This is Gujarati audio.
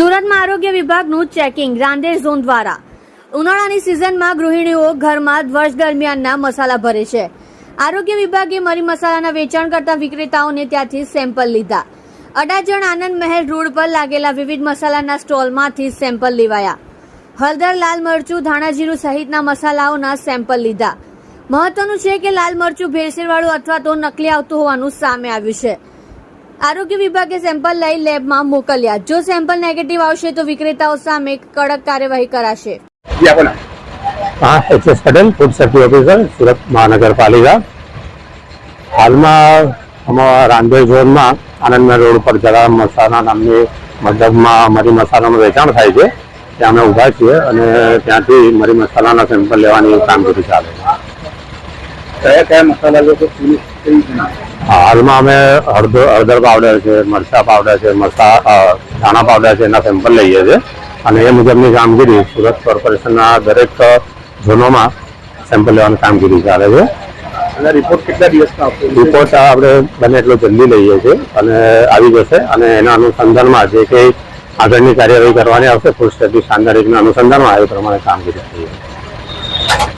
સુરતમાં આરોગ્ય વિભાગનું ચેકિંગ રાંદેર ઝોન દ્વારા. ઉનાળાની સિઝનમાં ગૃહિણીઓ ઘરમાં વર્ષ દરમિયાનના મસાલા ભરે છે. આરોગ્ય વિભાગે મરી મસાલાના વેચાણ કરતા વિક્રેતાઓને ત્યાંથી સેમ્પલ લીધા. અડાજણ આનંદ મહેલ રોડ પર લાગેલા વિવિધ મસાલાના સ્ટોલમાંથી સેમ્પલ લેવાયા. હળદર, લાલ મરચું ધાણાજીરું સહિતના મસાલાઓના સેમ્પલ લીધા. મહત્વનું છે કે લાલ મરચું ભેળસેળવાળું અથવા તો નકલી આવતું હોવાનું સામે આવ્યું છે. આરોગ્ય વિભાગે સેમ્પલ લઈ લેબમાં મોકલ્યા. જો સેમ્પલ નેગેટિવ આવશે તો વિક્રેતાઓ સામે કડક કાર્યવાહી કરાશે. હા H S Patel food safety officer Surat મહાનગરપાલિકા. હાલમાં અમારા રાંદેર ઝોનમાં આનંદના રોડ પર જલારામ મસાલા નામની મતલબમાં મરી મસાલાનું વેચાણ થાય છે. ત્યાં અમે ઊભા છીએ અને ત્યાંથી મરી મસાલાના સેમ્પલ લેવાની કામગીરી ચાલે છે. કયા કયા મસાલા લો છો? હાલમાં અમે હળદર હળદર પાવડર છે મરચા પાવડર છે મરચા ધાણા પાવડર છે એના સેમ્પલ લઈએ છીએ. અને એ મુજબની કામગીરી સુરત કોર્પોરેશનના દરેક ઝોનોમાં સેમ્પલ લેવાની કામગીરી ચાલે છે. અને રિપોર્ટ કેટલા દિવસમાં રિપોર્ટ આપણે બને એટલો જલ્દી લઈએ છીએ અને આવી જશે. અને એના અનુસંધાનમાં જે કંઈ આગળની કાર્યવાહી કરવાની આવશે ફૂડ સેફ્ટી સ્ટાન્ડર્ડના અનુસંધાનમાં એ પ્રમાણે કામગીરી થઈએ